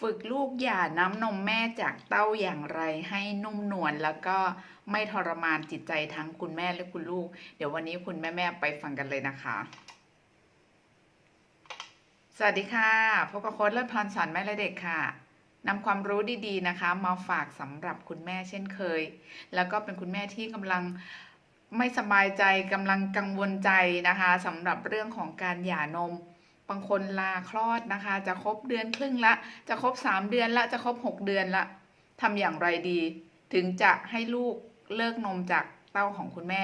ฝึกลูกหย่าน้ำนมแม่จากเต้าอย่างไรให้นุ่มนวลแล้วก็ไม่ทรมานจิตใจทั้งคุณแม่และคุณลูก เดี๋ยววันนี้คุณแม่ๆไปฟังกันเลยนะคะ สวัสดีค่ะพบกับโค้ดเลิศพรสอนแม่และเด็กค่ะนำความรู้ดีๆนะคะ มาฝากสำหรับคุณแม่เช่นเคย แล้วก็เป็นคุณแม่ที่กำลังไม่สบายใจกำลังกังวลใจนะคะสำหรับเรื่องของการหย่านม บางคนลาคลอดนะคะ จะครบเดือนครึ่งละ จะครบสามเดือนละ จะครบหกเดือนละทำอย่างไรดี ถึงจะให้ลูกเลิกนมจากเต้าของคุณแม่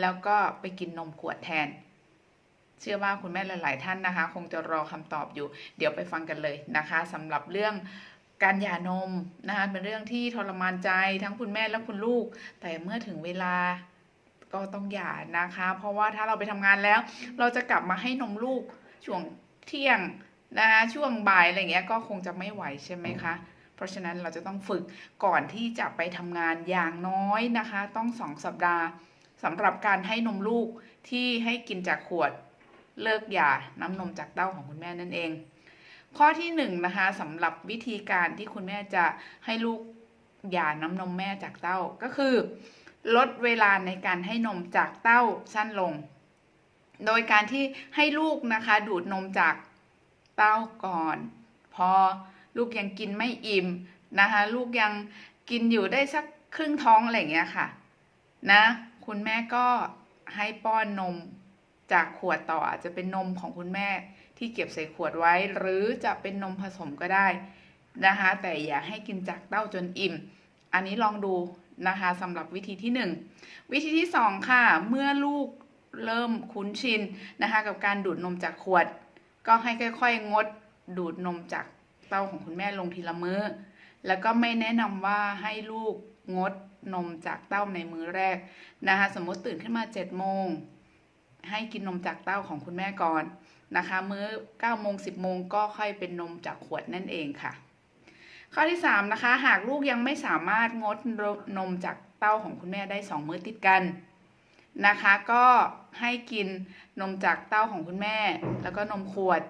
แล้วก็ไปกินนมขวดแทน เชื่อว่าคุณแม่หลาย ๆ ท่านนะคะ คงจะรอคำตอบอยู่ เดี๋ยวไปฟังกันเลยนะคะสำหรับเรื่องการหย่านมนะคะเป็นเรื่องที่ทรมานใจทั้งคุณแม่และคุณลูก แต่เมื่อถึงเวลาก็ต้องหย่านะคะ เพราะว่าถ้าเราไปทำงานแล้ว เราจะกลับมาให้นมลูกช่วง เที่ยงนะคะช่วงบ่ายอะไรเงี้ยก็คงจะไม่ไหวใช่ไหมคะ เพราะฉะนั้นเราจะต้องฝึกก่อนที่จะไปทำงานอย่างน้อยนะคะ ต้องสองสัปดาห์สำหรับการให้นมลูกที่ให้กินจากขวดเลิกยาน้ำนมจากเต้าของคุณแม่นั่นเอง ข้อที่หนึ่งนะคะสำหรับวิธีการที่คุณแม่จะให้ลูกหย่าน้ำนมแม่จากเต้าก็คือ ลดเวลาในการให้นมจากเต้าสั้นลง โดยการที่ให้ลูกนะคะ ดูดนมจากเต้าก่อน พอลูกยังกินไม่อิ่มนะคะ ลูกยังกินอยู่ได้สักครึ่งท้องอะไรอย่างเงี้ยค่ะนะคุณแม่ก็ให้ป้อนนมจากขวดต่ออาจจะเป็นนมของคุณแม่ที่เก็บใส่ขวดไว้ หรือจะเป็นนมผสมก็ได้นะคะ แต่อย่าให้กินจากเต้าจนอิ่ม อันนี้ลองดูนะคะสำหรับวิธีที่หนึ่งวิธีที่สองค่ะ เมื่อลูก เริ่มคุ้นชินนะคะกับการดูดนมจากขวด ก็ให้ค่อยๆ งดดูดนมจากเต้าของคุณแม่ลงทีละมือ้อ แล้วก็ไม่แนะนำว่าให้ลูกงดนมจากเต้าในมื้อแรกนะคะสมมติตื่นขึ้นมา7จ็ดโมงให้กินนมจากเต้าของคุณแม่ก่อนนะคะ มื้อ9ก้าโมงสิบโมงก็ค่อยเป็นนมจากขวดนั่นเองค่ะ ข้อที่3นะคะหากลูกยังไม่สามารถงดนมจากเต้าของคุณแม่ได้ 2 มื้อติดกัน นะคะ ก็ให้กินนมจากเต้าของคุณแม่ แล้วก็นมขวด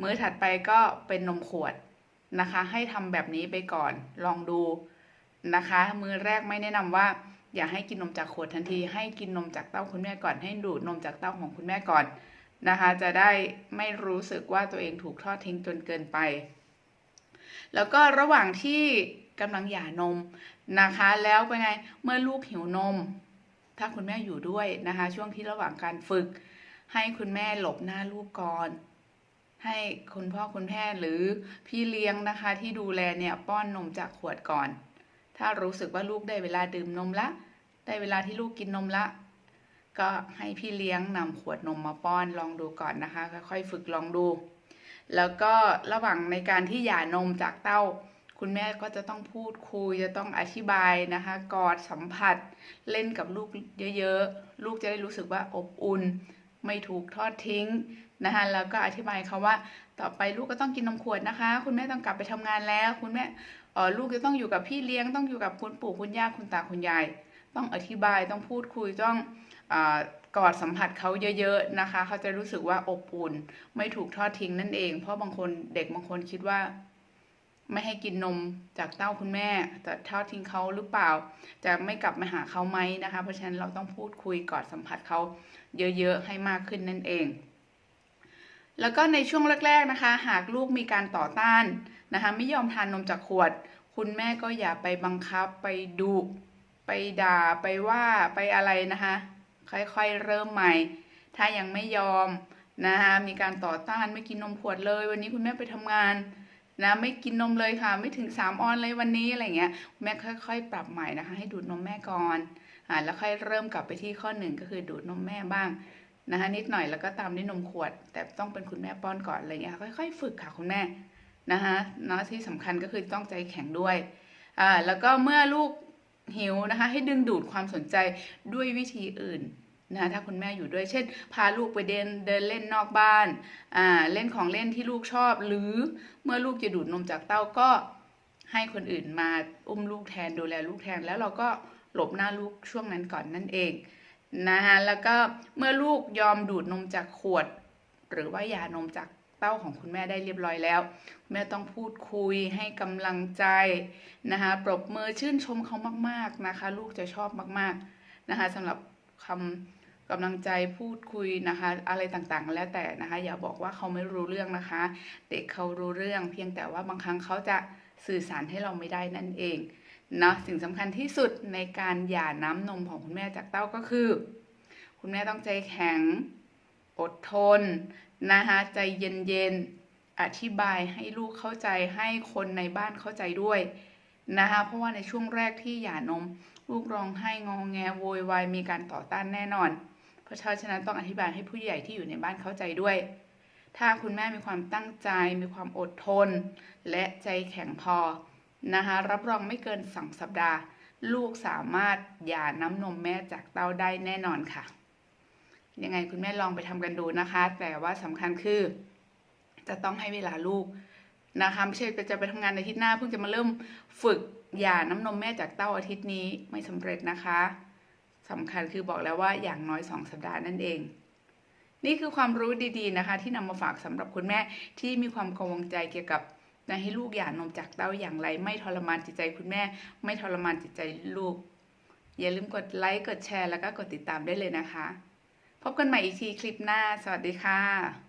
มื้อถัดไปก็เป็นนมขวดนะคะ ให้ทำแบบนี้ไปก่อนลองดูนะคะ มื้อแรกไม่แนะนำว่า อย่าให้กินนมจากขวดทันที ให้กินนมจากเต้าคุณแม่ก่อนให้ดูดนมจากเต้าของคุณแม่ก่อนนะคะ จะได้ไม่รู้สึกว่าตัวเองถูกทอดทิ้งจนเกินไป แล้วก็ระหว่างที่กำลังหย่านมนะคะ แล้วเป็นไงเมื่อลูกหิวนม ถ้าคุณแม่อยู่ด้วยนะคะ ช่วงที่ระหว่างการฝึก ให้คุณแม่หลบหน้าลูกก่อน ให้คุณพ่อคุณแม่หรือพี่เลี้ยงนะคะ ที่ดูแลเนี่ยป้อนนมจากขวดก่อน ถ้ารู้สึกว่าลูกได้เวลาดื่มนมละ ได้เวลาที่ลูกกินนมละ ก็ให้พี่เลี้ยงนำขวดนมมาป้อนลองดูก่อนนะคะค่อยๆฝึกลองดู แล้วก็ระหว่างในการที่หย่านมจากเต้า คุณแม่ก็จะต้องพูดคุยจะต้องอธิบายนะคะ กอดสัมผัส เล่นกับลูกเยอะๆ ลูกจะได้รู้สึกว่าอบอุ่น ไม่ถูกทอดทิ้งนะคะแล้วก็อธิบายเขาว่าต่อไปลูกก็ต้องกินนมขวดนะคะ คุณแม่ต้องกลับไปทำงานแล้ว คุณแม่เออลูกจะต้องอยู่กับพี่เลี้ยงต้องอยู่กับคุณปู่คุณย่าคุณตาคุณยาย ต้องอธิบายต้องพูดคุยต้องอกอดสัมผัสเขาเยอะๆนะคะ เขาจะรู้สึกว่าอบอุ่น ไม่ถูกทอดทิ้งนั่นเอง เพราะบางคนเด็กบางคนคิดว่า ไม่ให้กินนมจากเต้าคุณแม่จะทอดทิ้งเขาหรือเปล่า จะไม่กลับมาหาเขาไหมนะคะ เพราะฉะนั้นเราต้องพูดคุยกอดสัมผัสเขาเยอะๆให้มากขึ้นนั่นเอง แล้วก็ในช่วงแรก ๆนะคะ หากลูกมีการต่อต้านนะคะ ไม่ยอมทานนมจากขวด คุณแม่ก็อย่าไปบังคับไปดุไปด่าไปว่าไปอะไรนะคะ ค่อยๆเริ่มใหม่ ถ้ายังไม่ยอมนะคะมีการต่อต้านไม่กินนมขวดเลย วันนี้คุณแม่ไปทำงาน นะไม่กินนมเลยค่ะ ไม่ถึงสามออนเลยวันนี้อะไรเงี้ยแม่ค่อย ๆ ปรับใหม่นะคะ ให้ดูดนมแม่ก่อนอ่าแล้วค่อยเริ่มกลับไปที่ข้อหนึ่งก็คือดูดนมแม่บ้างนะคะนิดหน่อยแล้วก็ตามด้วยนมขวด แต่ต้องเป็นคุณแม่ป้อนก่อนอะไรเงี้ยค่อย ๆ ฝึกค่ะคุณแม่นะคะเนาะที่สำคัญก็คือต้องใจแข็งด้วยอ่าแล้วก็เมื่อลูกหิวนะคะ ให้ดึงดูดความสนใจด้วยวิธีอื่น นะคะถ้าคุณแม่อยู่ด้วย เช่น พาลูกไปเดินเดินเล่นนอกบ้านอ่าเล่นของเล่นที่ลูกชอบ หรือเมื่อลูกจะดูดนมจากเต้าก็ให้คนอื่นมาอุ้มลูกแทนดูแลลูกแทน แล้วเราก็หลบหน้าลูกช่วงนั้นก่อนนั่นเองนะคะแล้วก็เมื่อลูกยอมดูดนมจากขวด หรือว่าหย่านมจากเต้าของคุณแม่ได้เรียบร้อยแล้ว แม่ต้องพูดคุยให้กำลังใจนะคะปรบมือชื่นชมเขามาก ๆนะคะ ลูกจะชอบมาก ๆนะคะสำหรับ คำกำลังใจพูดคุยนะคะ อะไรต่างๆ แล้วแต่นะคะ อย่าบอกว่าเขาไม่รู้เรื่องนะคะ เด็กเขารู้เรื่อง เพียงแต่ว่าบางครั้งเขาจะสื่อสารให้เราไม่ได้นั่นเองนะสิ่งสำคัญที่สุดในการหย่าน้ำนมของคุณแม่จากเต้าก็คือ คุณแม่ต้องใจแข็งอดทนนะคะใจเย็นๆอธิบายให้ลูกเข้าใจให้คนในบ้านเข้าใจด้วย นะคะเพราะว่าในช่วงแรกที่หย่านม ลูกร้องไห้งองแงโวยวายมีการต่อต้านแน่นอน เพราะฉะนั้นต้องอธิบายให้ผู้ใหญ่ที่อยู่ในบ้านเข้าใจด้วย ถ้าคุณแม่มีความตั้งใจ มีความอดทน และใจแข็งพอนะคะรับรองไม่เกินสองสัปดาห์ ลูกสามารถหย่าน้ำนมแม่จากเต้าได้แน่นอนค่ะ ยังไงคุณแม่ลองไปทำกันดูนะคะ แต่ว่าสำคัญคือ จะต้องให้เวลาลูก นะคะไม่ใช่จะไปทำงานในอาทิตย์หน้าเพิ่งจะมาเริ่มฝึกหย่าน้ำนมแม่จากเต้าอาทิตย์นี้ไม่สำเร็จนะคะสำคัญคือบอกแล้วว่าอย่างน้อยสองสัปดาห์นั่นเอง นี่คือความรู้ดีๆนะคะ ที่นำมาฝากสำหรับคุณแม่ที่มีความกังวลใจเกี่ยวกับนะให้ลูกหย่านมจากเต้าอย่างไร ไม่ทรมานจิตใจคุณแม่ ไม่ทรมานจิตใจลูก อย่าลืมกดไลค์กดแชร์แล้วก็กดติดตามได้เลยนะคะ พบกันใหม่อีกทีคลิปหน้า สวัสดีค่ะ